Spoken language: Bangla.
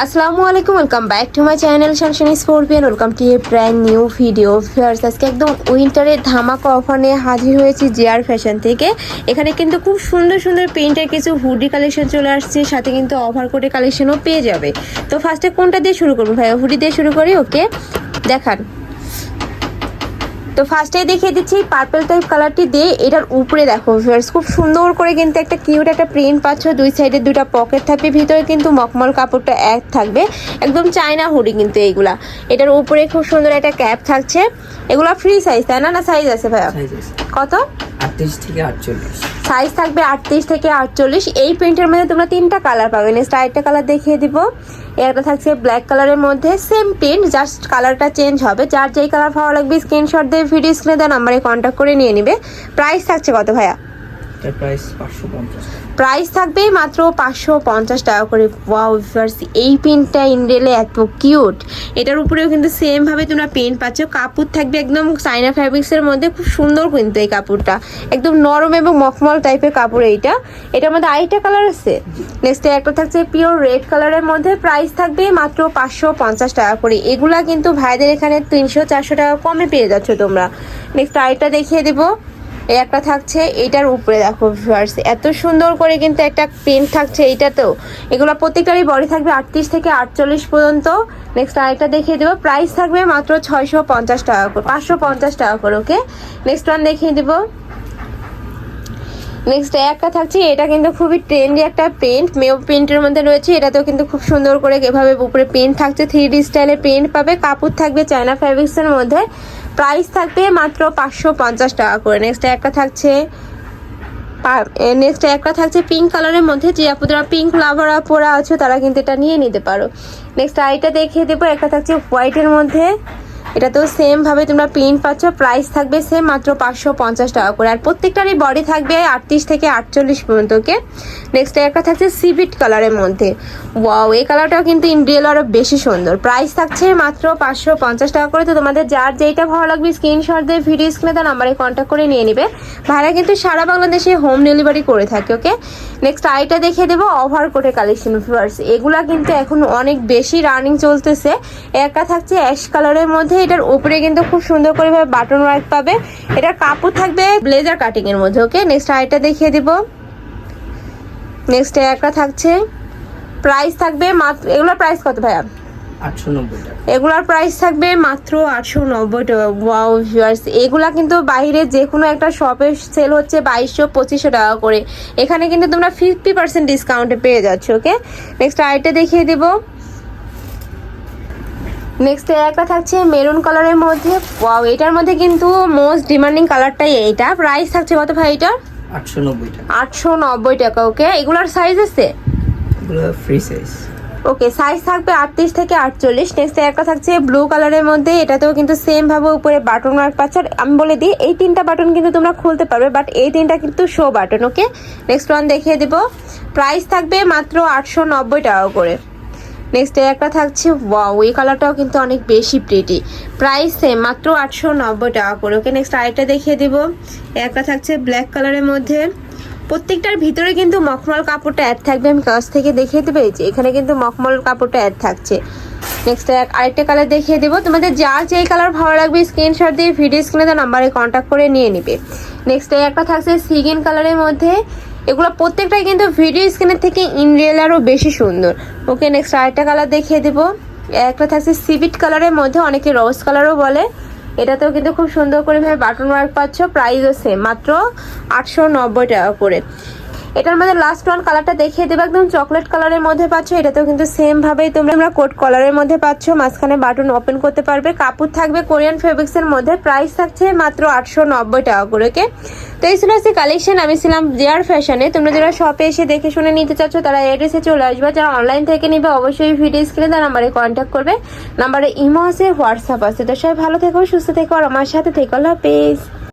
আসসালামু আলাইকুম welcome back to my channel Shanshani sportian welcome to a brand new video fierce আজকে একদম উইন্টারের ধামাকা অফার নিয়ে হাজির হয়েছি জেআর ফ্যাশন থেকে। এখানে কিন্তু খুব সুন্দর সুন্দর প্রিন্টের কিছু হুডি কালেকশন চলে আসছে, সাথে কিন্তু অফার কোডে কালেকশনও পেয়ে যাবে। তো ফার্স্টে কোনটা দিয়ে শুরু করব ভাই? হুডি দিয়ে শুরু করি ওকে দেখান। তো ফার্স্টে দেখিয়ে দিচ্ছি পার্পেল টাইপ কালারটি দিয়ে এটার উপরে দেখো ভিউয়ার্স খুব সুন্দর করে কিন্তু একটা কিউট একটা প্রিন্ট পাচ্ছ। দুই সাইডে দুটা পকেট থাকবে ভিতরে কিন্তু মকমল কাপড়টা এক থাকবে। একদম চায়না হুডি কিন্তু এইগুলা। এটার উপরে খুব সুন্দর একটা ক্যাপ থাকছে। এগুলা ফ্রি সাইজ তাই না? না সাইজ আছে ভাইয়া? কত? আটত্রিশ থেকে আটচল্লিশ। সাইজ থাকবে আটত্রিশ থেকে আটচল্লিশ। এই প্রিন্টের মধ্যে তোমরা তিনটা কালার পাবে। নেক্সট আরেকটা কালার দেখিয়ে দিব। একটা থাকছে ব্ল্যাক কালারের মধ্যে। সেম প্রিন্ট জাস্ট কালারটা চেঞ্জ হবে। যার যেই কালার ভালো লাগবে স্ক্রিনশট দিয়ে ভিডিও স্ক্রিনে দেওয়া নাম্বারে কন্ট্যাক্ট করে নিয়ে নিবে। প্রাইস থাকছে কত ভাইয়া? এটার প্রাইস থাকবে মাত্র পাঁচশো পঞ্চাশ টাকা করে। ওয়াও ভিউয়ার্স এই পেনটা ইনডেলে এত কিউট এটার উপরেও কিন্তু সেম ভাবে তোমরা পেন পাচ্ছ। কাপড় থাকবে একদম চাইনা ফ্যাব্রিক্সের মধ্যে। খুব সুন্দর কিন্তু এই কাপড়টা। একদম নরম এবং মখমল টাইপের কাপড় এইটা। এটার মধ্যে আরেকটা কালার আছে। নেক্সট একটা থাকছে পিওর রেড কালারের মধ্যে। প্রাইস থাকবে মাত্র পাঁচশো পঞ্চাশ টাকা করে। এগুলা কিন্তু ভাইদের এখানে তিনশো চারশো টাকা কমে পেয়ে যাচ্ছ তোমরা। নেক্সট আরেকটা দেখিয়ে দেবো। এই একটা থাকছে এটার উপরে দেখো ভিউয়ার্স এত সুন্দর করে কিন্তু একটা পেন থাকছে এইটাতেও। এগুলো প্রত্যেকটারই বডি থাকবে আটত্রিশ থেকে আটচল্লিশ পর্যন্ত। নেক্সট আরেকটা দেখিয়ে দেবো প্রাইস থাকবে মাত্র ছয়শো পঞ্চাশ টাকা করে, পাঁচশো পঞ্চাশ টাকা করে ওকে নেক্সট ওয়ান দেখিয়ে দেবো। নেক্সট একটা থাকছে, এটা কিন্তু খুবই ট্রেন্ডি একটা পেন্ট মেও প্রিন্টের মধ্যে রয়েছে, এটাতেও কিন্তু খুব সুন্দর করে এভাবে উপরে পেন্ট থাকছে থ্রি ডি স্টাইলে পেন্ট পাবে, কাপড় থাকবে চায়না ফ্যাব্রিক্সের মধ্যে। প্রাইস থাকবে মাত্র পাঁচশো পঞ্চাশ টাকা করে। নেক্সট একটা থাকছে নেক্সট একটা থাকছে পিঙ্ক কালারের মধ্যে। যে আপুরা পিঙ্ক লাভার পরা আছে, তারা কিন্তু এটা নিয়ে নিতে পারো। নেক্সট আইটা দেখিয়ে দেবো। একটা থাকছে হোয়াইটের মধ্যে। এটাতেও সেম ভাবে তোমরা প্রিন্ট পাচ্ছ। প্রাইস থাকবে সেম মাত্র পাঁচশো পঞ্চাশ টাকা করে। আর প্রত্যেকটারই বডি থাকবে আটত্রিশ থেকে আটচল্লিশ পর্যন্ত ওকে নেক্সট একটা থাকছে সিভিট কালারের মধ্যে। ওয়াও এই কালারটাও কিন্তু ইন রিয়েল আরও বেশি সুন্দর। প্রাইস থাকছে মাত্র পাঁচশো পঞ্চাশ টাকা করে। তো তোমাদের যার যেইটা ভালো লাগবে স্ক্রিনশট দিয়ে ভিডিও স্ক্রিনে তার নাম্বারে কন্ট্যাক্ট করে নিয়ে নিবে। ভাইরা কিন্তু সারা বাংলাদেশে হোম ডেলিভারি করে থাকে ওকে নেক্সট আইটা দেখিয়ে দেবো ওভার কোটে কালেকশন ফ্লার্স এগুলা কিন্তু এখন অনেক বেশি রানিং চলতেছে। একটা থাকছে অ্যাশ কালারের মধ্যে এটার উপরে কিন্তু খুব সুন্দর করে ভাবে বাটন ওয়ার্ক পাবে। এটার কাপড় থাকবে ব্লেজার কাটিং এর মধ্যে ওকে নেক্সট আইটা দেখিয়ে দিব। নেক্সট একটা থাকছে। প্রাইস থাকবে মাত্র এগুলোর প্রাইস কত ভাইয়া? এগুলার প্রাইস থাকবে মাত্র আটশো নব্বই টাকা। ওয়াও ভিউয়ার্স এগুলা কিন্তু বাইরে যে কোনো একটা শপে সেল হচ্ছে বাইশশো পঁচিশশো টাকা করে। এখানে কিন্তু তোমরা ফিফটি পার্সেন্ট ডিসকাউন্টে পেয়ে যাচ্ছ ওকে নেক্সট আরেকটা দেখিয়ে দিব। নেক্সট একটা থাকছে মেরুন কালারের মধ্যে। ওয়াও এটার মধ্যে কিন্তু মোস্ট ডিমান্ডিং কালারটাই এইটা। প্রাইস থাকছে কত ভাই এটার? আটশো নব্বই টাকা। ওকে এগুলোর সাইজ আছে? এগুলো ফ্রি সাইজ ওকে সাইজ থাকবে আটত্রিশ থেকে আটচল্লিশ। নেক্সট একটা থাকছে ব্লু কালারের মধ্যে। এটাতেও কিন্তু সেম ভাবে উপরে বাটন মার্ক পাচ্ছে। আর আমি বলে দিই এই তিনটা বাটন কিন্তু তোমরা খুলতে পারবে বাট এই তিনটা কিন্তু show button okay next one দেখিয়ে দেবো। প্রাইস থাকবে মাত্র আটশো নব্বই টাকা করে। নেক্সট একটা থাকছে ওয়াও এই কালারটাও কিন্তু অনেক বেশি প্রিটি প্রাইস সেম মাত্র আটশো নব্বই টাকা করে। ওকে নেক্সট আরেকটা দেখিয়ে দিব। একটা থাকছে ব্ল্যাক কালারের মধ্যে। প্রত্যেকটার ভিতরে কিন্তু মখমল কাপড়টা অ্যাড থাকবে। আমি কাছ থেকে দেখিয়ে দেবো যে এখানে কিন্তু মখমল কাপড়টা অ্যাড থাকছে। নেক্সট আরেকটা কালার দেখিয়ে দেবো। তোমাদের যা যেই কালার ভালো লাগবে স্ক্রিনশট দিয়ে ভিডিও স্ক্রিনে তার নাম্বারে কন্ট্যাক্ট করে নিয়ে নিবে। নেক্সট একটা থাকছে সিগিন কালারের মধ্যে। এগুলো প্রত্যেকটাই কিন্তু ভিডিও স্ক্রিনের থেকে ইন রিয়েল আরও বেশি সুন্দর। ওকে নেক্সট আরেকটা কালার দেখিয়ে দেবো। একটা থাকছে সিভিট কালারের মধ্যে, অনেকে রস কালারও বলে। এটাতেও কিন্তু খুব সুন্দর করে ভাবে বাটন ওয়ার্ক পাচ্ছ প্রাইসও সেম মাত্র আটশো নব্বই টাকা করে। এটার মধ্যে লাস্ট ওয়ান কালারটা দেখিয়ে দেবো। একদম চকলেট কালারের মধ্যে পাচ্ছ, এটাতেও কিন্তু সেম ভাবেই তোমরা কোট কলারের মধ্যে পাচ্ছ। মাঝখানে বাটন ওপেন করতে পারবে। কাপড় থাকবে কোরিয়ান ফেব্রিক্স এর মধ্যে। প্রাইস থাকছে মাত্র আটশো নব্বই টাকা করে ওকে তো এই ছিল আজকে কালেকশন আমি ছিলাম জিয়ার ফ্যাশনে তোমরা যারা শপে এসে দেখে শুনে নিতে চাচ্ছ, তারা এড্রেসে চলে আসবে। যারা অনলাইন থেকে নিবে, অবশ্যই ভিডিও স্ক্রিনে তার নাম্বারে কন্ট্যাক্ট করবে। নাম্বারে ইমো আছে হোয়াটসঅ্যাপ আছে। তো সবাই ভালো থেকো, সুস্থ থেকো। আর আমার সাথে থেকো। আল্লাহ হাফেজ।